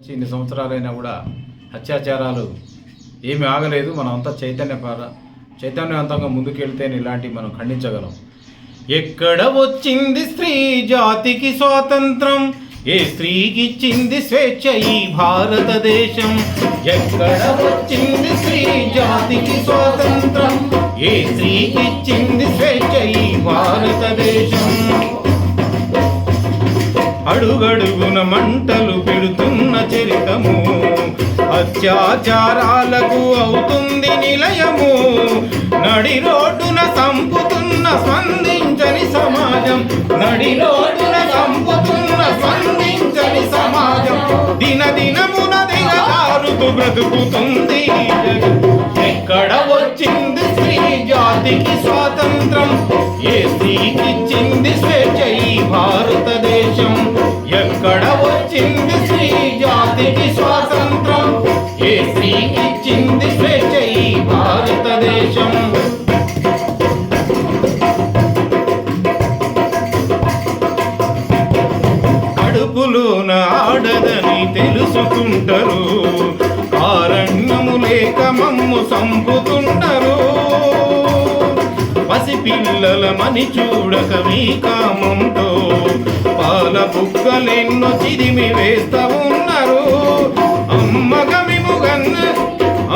నుంచి ఇన్ని సంవత్సరాలైనా కూడా అత్యాచారాలు ఏమి ఆగలేదు. మనం అంతా చైతన్య చైతన్యవంతంగా ముందుకెళ్తేనే ఇలాంటివి మనం ఖండించగలం. ఎక్కడ వచ్చింది స్త్రీ జాతికి స్వాతంత్రం? ఏ స్త్రీకి ఇచ్చింది స్వేచ్ఛ ఈ భారతదేశం? ఎక్కడ వచ్చింది స్త్రీ జాతికి స్వాతంత్రం? ఏ స్త్రీకి ఇచ్చింది స్వేచ్ఛ ఈ భారతదేశం? అడుగడుగున మంటలు పెడుతున్న చరితము. అత్యాచారాలకు అవుతుంది నిలయము. నడి రోడ్డున సంపుతున్న స్పందించని సమాజం. నడి రోడ్డున సంపుతున్న స్పందించని సమాజం. దిన దినమున దిగజారుతూ బ్రతుకుతుంది ఎక్కడ వచ్చింది స్త్రీ జాతికి స్వాతంత్రం? ఏ స్త్రీకి ఎక్కడ వచ్చింది స్త్రీ జాతికి స్వాతంత్రం. ఏ స్త్రీ ఇచ్చింది స్వేచ్ఛ ఈ భారతదేశం. కడుపులోన ఆడదని తెలుసుకుంటారు. కారణ్యము లేక మమ్ము సంపుతుంటారు పసిపిల్లల మని చూడక మీ కామంతో పాల బుక్కలెన్నో చిరిమి వేస్తా ఉన్నారు. అమ్మగమిముగన్న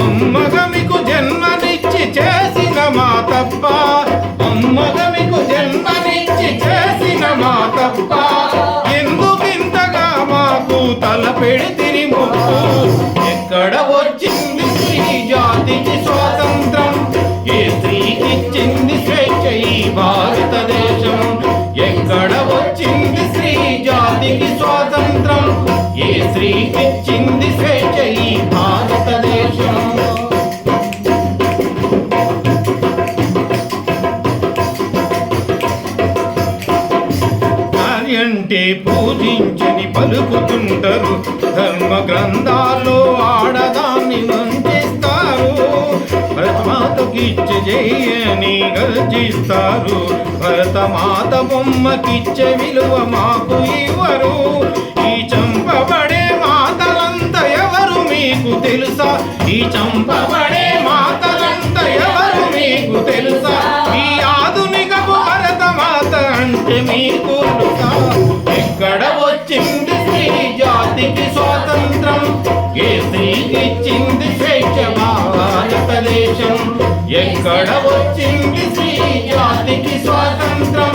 అమ్మగమికు జన్మనిచ్చి చేసిన మా తప్ప అమ్మగమికు జన్మనిచ్చి చేసిన మా తప్ప ఎందుకింతగా మాకు తల పెడితిరి ముక్కు ఎక్కడ వచ్చింది స్త్రీకిచ్చింది స్వేచ్ఛ ఈ భారతదేశం అంటే పూజించని పలుకుతుంటారు ధర్మ గ్రంథాల్లో ఆడదాన్ని వంచిస్తారు భరతమాతకిచ్చే జయని గర్జిస్తారు భరతమాత బొమ్మకిచ్చే విలువ మాకు తెలుసా? ఈ చంపబడే మాతలంత ఎవరు మీకు తెలుసా? ఈ ఆధునిక భారత మాత అంటే మీకు ఎక్కడ వచ్చింది స్త్రీ జాతికి స్వాతంత్రం? ఏ స్త్రీకి ఇచ్చింది స్వేచ్ఛ భారతదేశం? ఎక్కడ వచ్చింది స్త్రీ జాతికి స్వాతంత్రం?